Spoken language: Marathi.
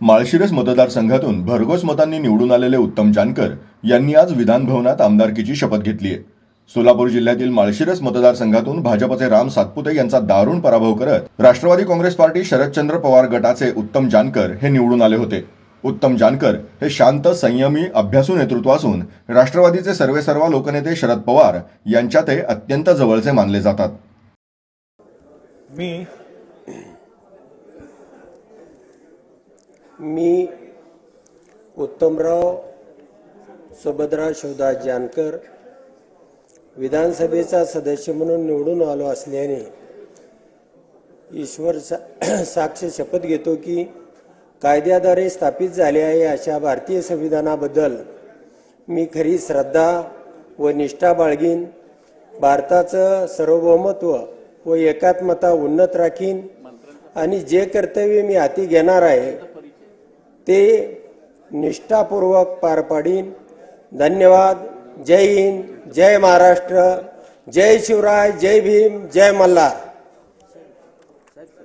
माळशिरस मतदारसंघातून भरघोस मतांनी निवडून आलेले उत्तम जानकर यांनी आज विधानभवनात आमदारकीची शपथ घेतली आहे सोलापूर जिल्ह्यातील माळशिरस मतदारसंघातून भाजपचे राम सातपुते यांचा दारुण पराभव करत राष्ट्रवादी काँग्रेस पार्टी शरदचंद्र पवार गटाचे उत्तम जानकर हे निवडून आले होते. उत्तम जानकर हे शांत संयमी अभ्यासू नेतृत्व असून राष्ट्रवादीचे सर्वेसर्वा लोकनेते शरद पवार यांच्या ते अत्यंत जवळचे मानले जातात. मी मी उत्तमराव सुभद्रा शिवदास जानकर विधानसभेचा सदस्य म्हणून निवडून आलो असल्याने ईश्वर सा साक्ष शपथ घेतो की कायद्याद्वारे स्थापित झाले आहे अशा भारतीय संविधानाबद्दल मी खरी श्रद्धा व निष्ठा बाळगीन भारताचं सार्वभौमत्व व एकात्मता उन्नत राखीन आणि जे कर्तव्य मी हाती घेणार आहे ते निष्ठापूर्वक पार पाडीन. धन्यवाद. जय हिंद. जय महाराष्ट्र. जय शिवराय. जय भीम. जय मल्हार.